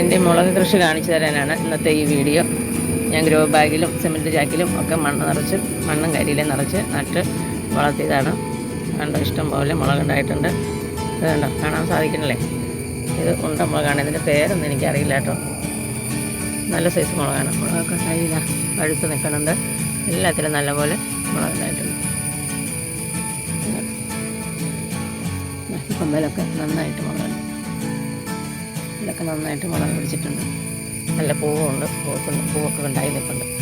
എന്റെ മുളക് കൃഷി കാണിച്ചു തരാനാണ് ഇന്നത്തെ ഈ വീഡിയോ. ഞാൻ ഗ്രോ ബാഗിലും സിമെന്റ് ചാക്കിലും ഒക്കെ മണ്ണ് നിറച്ച് മണ്ണും കരിയിലും നിറച്ച് നട്ട് വളർത്തിയതാണ്. കണ്ട ഇഷ്ടം പോലെ മുളകുണ്ടായിട്ടുണ്ട് ഇത് കണ്ടോ കാണാൻ സാധിക്കണല്ലേ ഇത് ഉണ്ട മുളകാണ്. ഇതിന്റെ പേരൊന്നും എനിക്കറിയില്ല കേട്ടോ. നല്ല സൈസ് മുളകാണ്. മുളകൊക്കെ കയ്യില പഴുത്ത് നിൽക്കുന്നുണ്ട്. എല്ലാത്തിലും നല്ലപോലെ മുളകുണ്ടായിട്ടുണ്ട് കൊമ്പലൊക്കെ നന്നായിട്ട് മുളകുണ്ട് ഇതിലൊക്കെ നന്നായിട്ട് മുളക് പിടിച്ചിട്ടുണ്ട്. നല്ല പൂവുണ്ട്. പൂവൊക്കെ പൂവൊക്കെ ഉണ്ടായി നിൽക്കുന്നുണ്ട്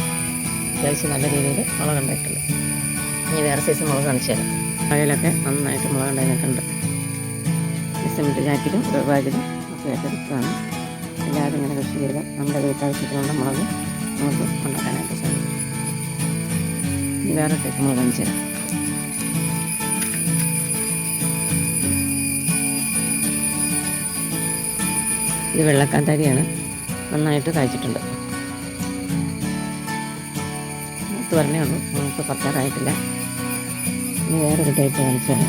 അത്യാവശ്യം നല്ല രീതിയിൽ മുളക് ഉണ്ടായിട്ടുണ്ട്. ഇനി വേറെ സൈസ് മുളക് കാണിച്ചു തരാം. മഴയിലൊക്കെ നന്നായിട്ട് മുളക് ഉണ്ടായി നിൽക്കുന്നുണ്ട് ഡിസംബറിൽ ചാക്കിലും ബാഗിലും ഒക്കെ നിൽക്കുകയാണ് എല്ലാവരും ഇങ്ങനെ കൃഷി ചെയ്ത് നമ്മുടെ വീട്ടാവശ്യത്തിനുള്ള മുളക് നമുക്ക് ഉണ്ടാക്കാനായിട്ട് സാധിക്കും. ഇനി വേറെ സൈസ് മുളക് കാണിച്ചു തരാം. ഇത് വെള്ളക്കാന്താരിയാണ് നന്നായിട്ട് കായ്ച്ചിട്ടുണ്ട്. മൂത്ത് പറഞ്ഞേ ഉള്ളൂ. നമുക്ക് പത്താറായിട്ടില്ല ഇനി വേറെ ടൈപ്പ് കാണിച്ചാണ്.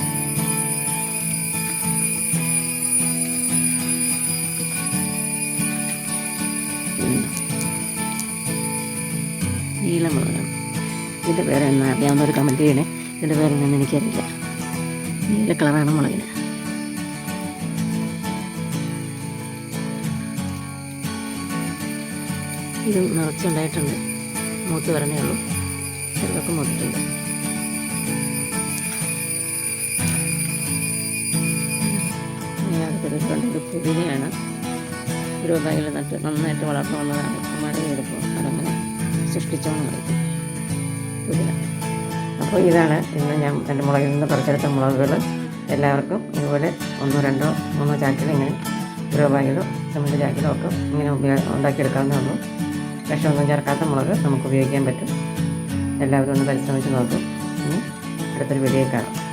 നീലമുളകാണ് ഇതിന്റെ പേരെന്നാ അറിയാവുന്നവർ കമന്റ് ചെയ്യണേ. ഇതിന്റെ പേരെന്നാന്ന് എനിക്കറിയില്ല. നീല കളറാണ് മുളകിന്. ഇത് നിറച്ചുണ്ടായിട്ടുണ്ട്. മൂത്ത് വരണേ ഉള്ളൂ. ചെറുതൊക്കെ മൂത്തിട്ടുണ്ട് ഇത് പുതിനയാണ് ഒരു ബാഗിൽ നട്ട് നന്നായിട്ട് വളർന്നു വന്നതാണ്. മഴ പെയ്തപ്പോൾ അതങ്ങനെ സൃഷ്ടിച്ചോന്ന് പറയും പുതിന അപ്പോൾ ഇതാണ് ഇന്ന് ഞാൻ എന്റെ മുളകിൽ നിന്ന് പറിച്ചെടുത്ത മുളകുകൾ. എല്ലാവർക്കും ഇതുപോലെ ഒന്നോ രണ്ടോ മൂന്നോ ചാക്കിലോ ഇങ്ങനെ ഒരു ബാഗിലോ സിമെന്റ് ചാക്കിലോ ഒക്കെ ഇങ്ങനെ ഉപയോഗ ഉണ്ടാക്കിയെടുക്കാവുന്നേ ഉള്ളൂ. വിഷമൊന്നും ചേർക്കാത്ത മുളക് നമുക്ക് ഉപയോഗിക്കാൻ പറ്റും. എല്ലാവരും ഒന്ന് പരിശ്രമിച്ച് നോക്കും. ഇനി അടുത്തൊരു വീഡിയോ കാണാം.